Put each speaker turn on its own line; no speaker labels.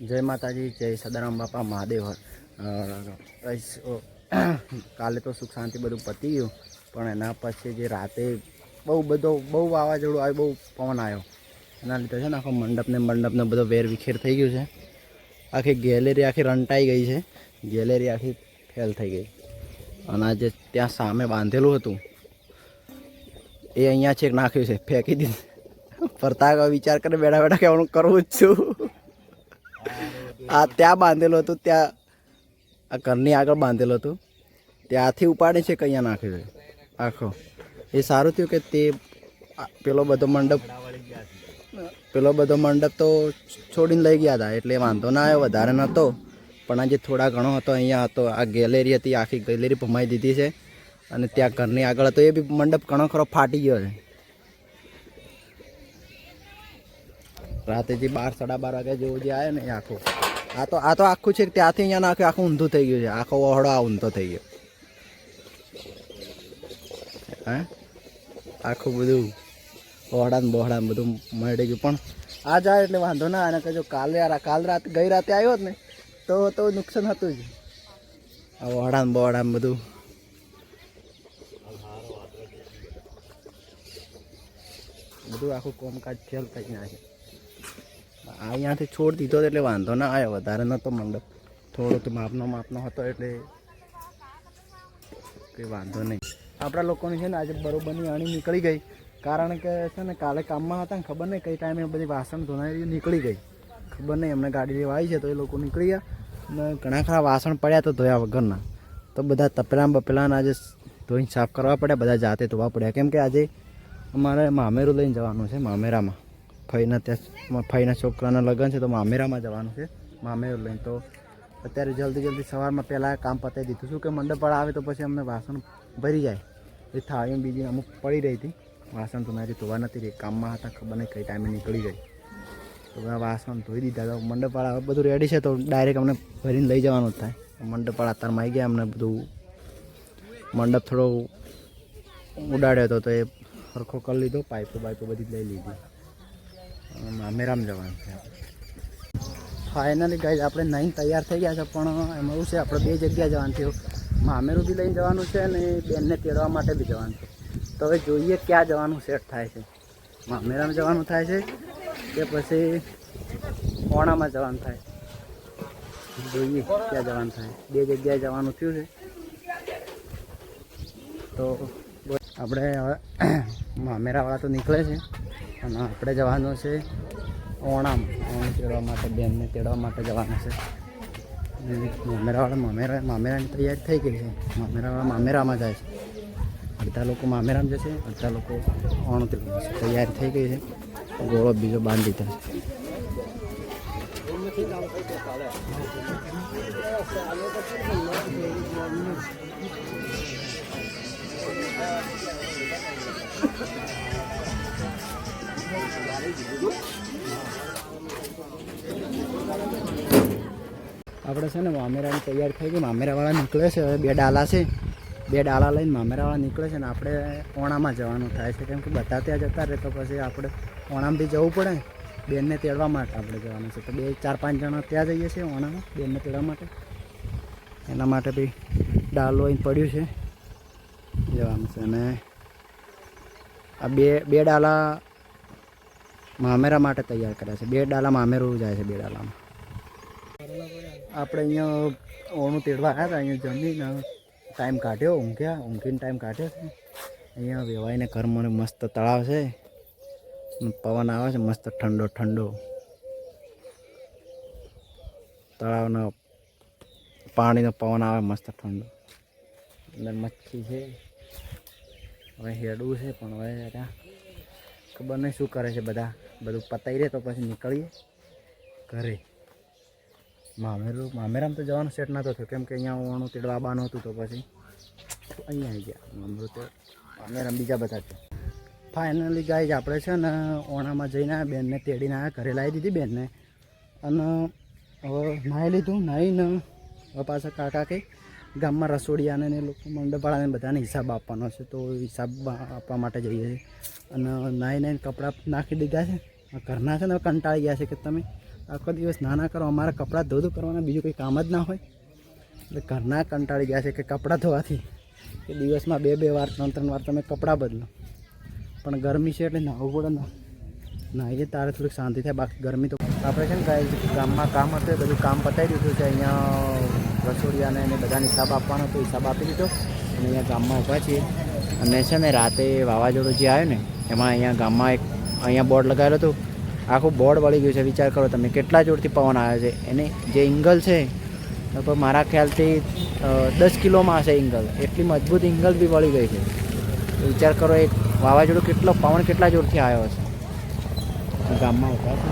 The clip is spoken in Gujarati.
જય માતાજી, જય સદારામ બાપા, મહાદેવ. કાલે તો સુખ શાંતિ બધું પતી ગયું, પણ એના પછી જે રાતે બહુ બધો, બહુ વાવાઝોડું આવ્યું, બહુ પવન આવ્યો. એના લીધે છે ને આખો મંડપને મંડપને બધો વેર વિખેર થઈ ગયું છે. આખી ગેલેરી આખી રંટાઈ ગઈ છે. ગેલેરી આખી ફેલ થઈ ગઈ. અને જે ત્યાં સામે બાંધેલું હતું. એ અહીંયા છેક નાખ્યું છે. ફેંકી દીધું. ફરતા વિચાર કરે બેઠા બેઠા કે હું કરવું જ છું. આ ત્યાં બાંધેલું હતું, ત્યાં આ ઘરની આગળ બાંધેલું હતું. ત્યાંથી ઉપાડે છે કે અહીંયા આખો. એ સારું થયું કે તે પેલો બધો મંડપ, પેલો બધો મંડપ તો છોડીને લઈ ગયા હતા, એટલે વાંધો ના આવ્યો, વધારે નહોતો. પણ આજે થોડા ઘણો હતો, અહીંયા હતો, આ ગેલેરી હતી, આખી ગેલેરી ભમાઈ દીધી છે. અને ત્યાં ઘરની આગળ હતો, એ બી મંડપ ઘણો ખરો ફાટી ગયો છે. રાતે જે બાર, સાડા બાર વાગ્યા જેવું જે આવે ને એ આખું. આ તો આ તો આખું છે ત્યાંથી અહીંયા નાખ્યું આખું ઊંધું થઈ ગયું છે. આખો ઓહળો આ ઊંધો થઈ ગયો. હે? આખું બધું ઓહડા ને બોહડા ને બધું મળી ગયું. પણ આ જાય એટલે વાંધો ના અને કહેજો કાલે કાલ રાત ગઈ રાતે આવ્યો ને, તો તો નુકસાન હતું જ. આ ઓહડા ને બોહડા બધું. બધું આખું કોમકાજ ફેલ થઈ નાખે આ અહીંયાથી છોડ દીધો એટલે વાંધો ના આવ્યો, વધારે નહોતો મંડપ થોડો તો માપનો માપનો હતો એટલે કંઈ વાંધો નહીં. આપણા લોકોની છે ને આજે બરોબરની અણી નીકળી ગઈ. કારણ કે છે ને કાલે કામમાં હતા ને ખબર નહીં કઈ ટાઈમે બધી વાસણ ધોનારી નીકળી ગઈ. ખબર નહીં, એમને ગાડી લેવા આવી છે તો એ લોકો નીકળી ગયા ને ઘણા ખરા વાસણ પડ્યા તો ધોયા વગરના. તો બધા તપેલા બપેલાને આજે ધોઈને સાફ કરવા પડ્યા, બધા જાતે ધોવા પડ્યા. કેમ કે આજે અમારે મામેરું લઈને જવાનું છે મામેરામાં. ફઈના ત્યાં ફઈના છોકરાના લગ્ન છે, તો મામેરામાં જવાનું છે. મામેરો લઈને તો અત્યારે જલ્દી જલ્દી સવારમાં પહેલાં કામ પતાવી દીધું. છું કે મંડપવાળા આવે તો પછી અમને વાસણ ભરી જાય. એ થાળીઓ બીજી અમુક પડી રહી હતી. વાસણ તો મારી ધોવા નથી રહી કામમાં હતા, ખબર નહીં કઈ ટાઈમે નીકળી ગઈ. તો બધા વાસણ ધોઈ દીધા. તો મંડપવાળા આવે બધું રેડી છે, તો ડાયરેક્ટ અમને ભરીને લઈ જવાનું જ થાય. મંડપવાળા અત્યારમાં આવી ગયા, અમને બધું મંડપ થોડો ઉડાડ્યો હતો, તો એ સરખો કરી લીધો, પાઇપો બાઇપો બધી લઈ લીધી. મામેરામ જવાનું છે. ફાઇનલી ગાઈઝ આપણે નહીં તૈયાર થઈ ગયા છે, પણ એમાં એવું છે, આપણે બે જગ્યા જવાનું થયું મામેરું બી લઈને જવાનું છે અને બેનને તેડવા માટે બી જવાનું છે. તો હવે જોઈએ ક્યાં જવાનું સેટ થાય છે. મામેરામ જવાનું થાય છે કે પછી ઓણામાં જવાનું થાય. જોઈએ ક્યાં જવાનું થાય. બે જગ્યાએ જવાનું થયું છે. તો આપણે હવે મામેરાવાળા તો નીકળે છે. અને આપણે જવાનું છે ઓણામ. ઓણ તેડવા માટે બેનને તેડવા માટે જવાનું છે. અને મામેરાવાળા મામેરા મામેરાની તૈયારી થઈ ગઈ છે. મામેરાવાળા મામેરામાં જાય છે. અડધા લોકો મામેરામાં જશે, અડધા લોકો ઓણ તેડવા જશે તૈયારી થઈ ગઈ છે. ગોળો બીજો બાંધી દીધો છે. આપણે છે ને મામેરાની તૈયાર થઈ ગઈ. મામેરાવાળા નીકળે છે. હવે બે ડાલા છે. બે ડાલા લઈને મામેરાવાળા નીકળે છે ને આપણે ઓણામાં જવાનું થાય છે. કેમ કે બધા ત્યાં જતા રહે તો પછી આપણે ઓણામથી જવું પડે. બેનને તેડવા માટે આપણે જવાનું છે. તો બે, ચાર, પાંચ જણા ત્યાં જઈએ છીએ ઓણામાં. બેનને તેડવા માટે. એના માટે બી ડાલો અહીં પડ્યું છે. જવાનું છે. અને આ બે બે ડાલા મામેરા માટે તૈયાર કર્યા છે. બે ડાલા મામેરું જાય છે, બે ડાલામાં. આપણે અહીંયા ઓણું તેડવા આવ્યા હતા, અહીંયા જમીને ટાઈમ કાઢ્યો, ઊંઘ્યા, ઊંઘીને ટાઈમ કાઢ્યો છે. અહીંયા વેવાઈને કર્મને મસ્ત તળાવ છે. પવન આવે છે, મસ્ત ઠંડો ઠંડો. તળાવનો પાણીનો પવન આવે, મસ્ત ઠંડો. અંદર મચ્છી છે. હવે હેડવું છે, પણ હવે ખબર નહીં શું કરે છે બધા. બધું પતાઈ રહે તો પછી નીકળીએ. ઘરે. મામેરું, મામેરામ તો જવાનું સેટ નહોતો થયો. કેમ કે અહીંયા ઓણું તેડવા બાનું હતું તો પછી અહીંયા આવી ગયા. મામરું તો, મામેરામ બીજા બધા છે. ફાઇનલી ગાય આપણે છે ને ઓણામાં જઈને બેનને તેડીને આવ્યા ઘરે લાવી દીધી બેનને. અને હવે નાહી લીધું, નાહીને હવે પાછા કાકા કે ગામમાં રસોડિયાને ને લોકો મંડપવાળાને બધાને હિસાબ આપવાનો છે, તો હિસાબ આપવા માટે જઈએ છીએ. અને નાઈ નાઈને કપડાં નાખી દીધા છે. ઘરના છે ને કંટાળી ગયા છે કે તમે આખો દિવસ ના ના કરો, અમારે કપડાં ધોધું કરવાના, બીજું કંઈ કામ જ ના હોય. એટલે ઘરના કંટાળી ગયા છે કે કપડાં ધોવાથી કે દિવસમાં બે બે વાર, ત્રણ ત્રણ વાર તમે કપડાં બદલો. પણ ગરમી છે એટલે નાહવું પડે ના. નાહીએ તારે થોડીક શાંતિ થાય, બાકી ગરમી તો આપણે છે ને ગામમાં કામ હતું બધું કામ પતાવી દીધું છે. અહીંયા રસોડિયાને એને બધાને હિસાબ આપવાનો હતો હિસાબ આપી દીધો. અને અહીંયા ગામમાં ઊભા છીએ. અને છે ને, રાતે વાવાઝોડું જે આવ્યું ને, એમાં અહીંયા ગામમાં એક અહીંયા બોર્ડ લગાવેલું હતું. આખું બોર્ડ વળી ગયું છે. વિચાર કરો તમે, કેટલા જોરથી પવન આવે છે. એને જે ઇંગલ છે, લગભગ મારા ખ્યાલથી દસ કિલોમાં હશે ઇંગલ. એટલી મજબૂત ઇંગલ બી વળી ગઈ છે. તો વિચાર કરો, એક વાવાઝોડું કેટલો, પવન કેટલા જોરથી આવ્યો હશે. ગામમાં ઊભા છે